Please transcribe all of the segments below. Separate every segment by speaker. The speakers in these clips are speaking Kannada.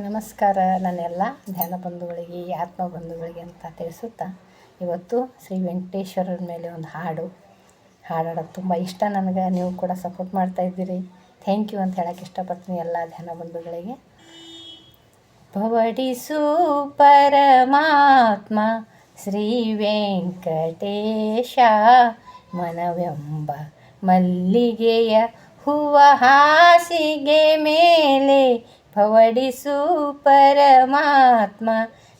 Speaker 1: ನಮಸ್ಕಾರ ನನ್ನೆಲ್ಲ ಧ್ಯಾನ ಬಂಧುಗಳಿಗೆ ಆತ್ಮ ಬಂಧುಗಳಿಗೆ ಅಂತ ತಿಳಿಸುತ್ತಾ, ಇವತ್ತು ಶ್ರೀ ವೆಂಕಟೇಶ್ವರರ ಮೇಲೆ ಒಂದು ಹಾಡು. ಹಾಡೋದು ತುಂಬ ಇಷ್ಟ ನನಗೆ, ನೀವು ಕೂಡ ಸಪೋರ್ಟ್ ಮಾಡ್ತಾ ಇದ್ದೀರಿ. ಥ್ಯಾಂಕ್ ಯು ಅಂತ ಹೇಳೋಕ್ಕೆ ಇಷ್ಟಪಡ್ತೀನಿ ಎಲ್ಲ ಧ್ಯಾನ ಬಂಧುಗಳಿಗೆ. ಪವಡಿಸು ಪರಮಾತ್ಮ ಶ್ರೀ ವೆಂಕಟೇಶ, ಮನವೆಂಬ ಮಲ್ಲಿಗೆಯ ಹೂವ ಹಾಸಿಗೆ ಮೇಲೆ ಪವಡಿಸು ಪರಮಾತ್ಮ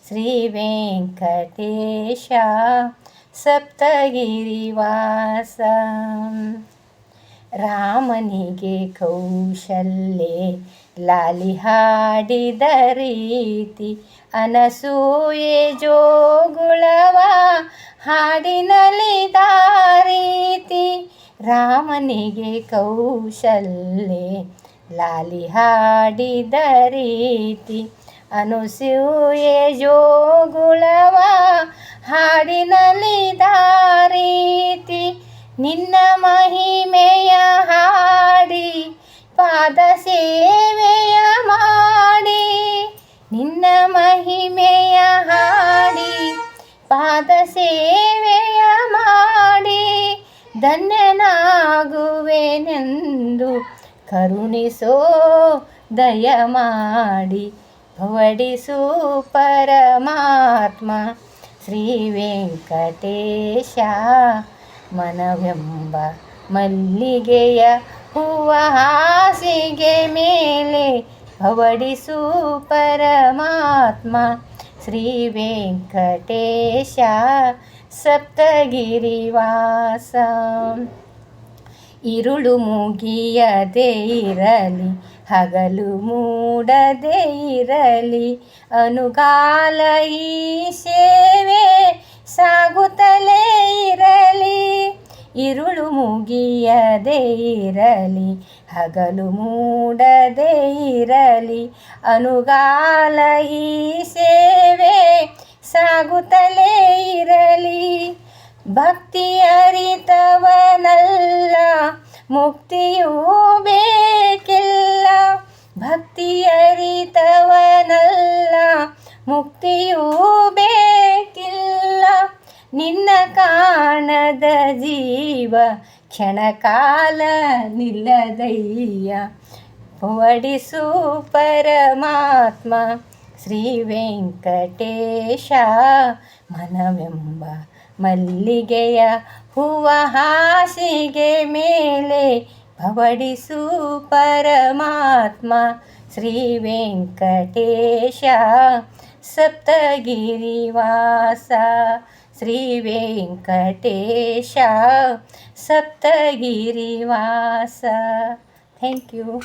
Speaker 1: ಶ್ರೀ ವೆಂಕಟೇಶ ಸಪ್ತಗಿರಿವಾಸ. ರಾಮನಿಗೆ ಕೌಶಲ್ಯ ಲಾಲಿ ಹಾಡಿದ ರೀತಿ ಅನಸೂಯೆ ಜೋಗುಳವ ಹಾಡಿನಲ್ಲಿ ರೀತಿ ರಾಮನಿಗೆ ಕೌಶಲ್ಯೆ ಲಾಲಿ ಹಾಡಿದ ರೀತಿ ಅನುಸೂಯೆ ಜೋಗುಳವ ಹಾಡಿನಲ್ಲಿ ರೀತಿ ನಿನ್ನ ಮಹಿಮೆಯ ಹಾಡಿ, ಪಾದ ಸೇವೆಯ ಮಾಡಿ. ನಿನ್ನ ಮಹಿಮೆಯ ಹಾಡಿ ಕರುಣಿಸೋ ದಯ ಮಾಡಿ ಹೊಡಿಸು ಪರಮಾತ್ಮ. ಶ್ರೀ ವೆಂಕಟೇಶ ಮನವೆಂಬ ಮಲ್ಲಿಗೆಯ ಹೂವ ಹಾಸಿಗೆ ಮೇಲೆ ಹೊಡಿಸು ಪರಮಾತ್ಮ. ಶ್ರೀ ವೆಂಕಟೇಶ ಸಪ್ತಗಿರಿವಾಸ. ಇರುಳು ಮುಗಿಯದೇ ಇರಲಿ ಹಗಲು ಮೂಡದೇ ಇರಲಿ ಅನುಗಾಲ ಈ ಸೇವೆ ಸಾಗುತ್ತಲೇ ಇರಲಿ ಇರುಳು ಮುಗಿಯದೆ ಇರಲಿ ಹಗಲು ಮೂಡದೆ ಇರಲಿ ಅನುಗಾಲ ಈ ಸೇವೆ ಸಾಗುತ್ತಲೇ ಇರಲಿ ಭಕ್ತಿ ಅರಿತವನಲ್ಲ, ಮುಕ್ತಿಯೂ ಬೇಕಿಲ್ಲ. ಭಕ್ತಿ ಅರಿತವನಲ್ಲ, ಮುಕ್ತಿಯೂ ಬೇಕಿಲ್ಲ. ನಿನ್ನ ಕಾಣದ ಜೀವ ಕ್ಷಣಕಾಲ ನಿಲ್ಲದಯ್ಯ. ಓಡಿಸು ಪರಮಾತ್ಮ ಶ್ರೀ ವೆಂಕಟೇಶ ಮನವೆಂಬ ಮಲ್ಲಿಗೆಯ ಹೂವ ಹಾಸಿಗೆ ಮೇಲೆ ಭವಡಿಸು ಪರಮಾತ್ಮ ಶ್ರೀ ವೆಂಕಟೇಶ ಸಪ್ತಗಿರಿವಾಸ ಶ್ರೀ ವೆಂಕಟೇಶ ಸಪ್ತಗಿರಿವಾಸ. Thank you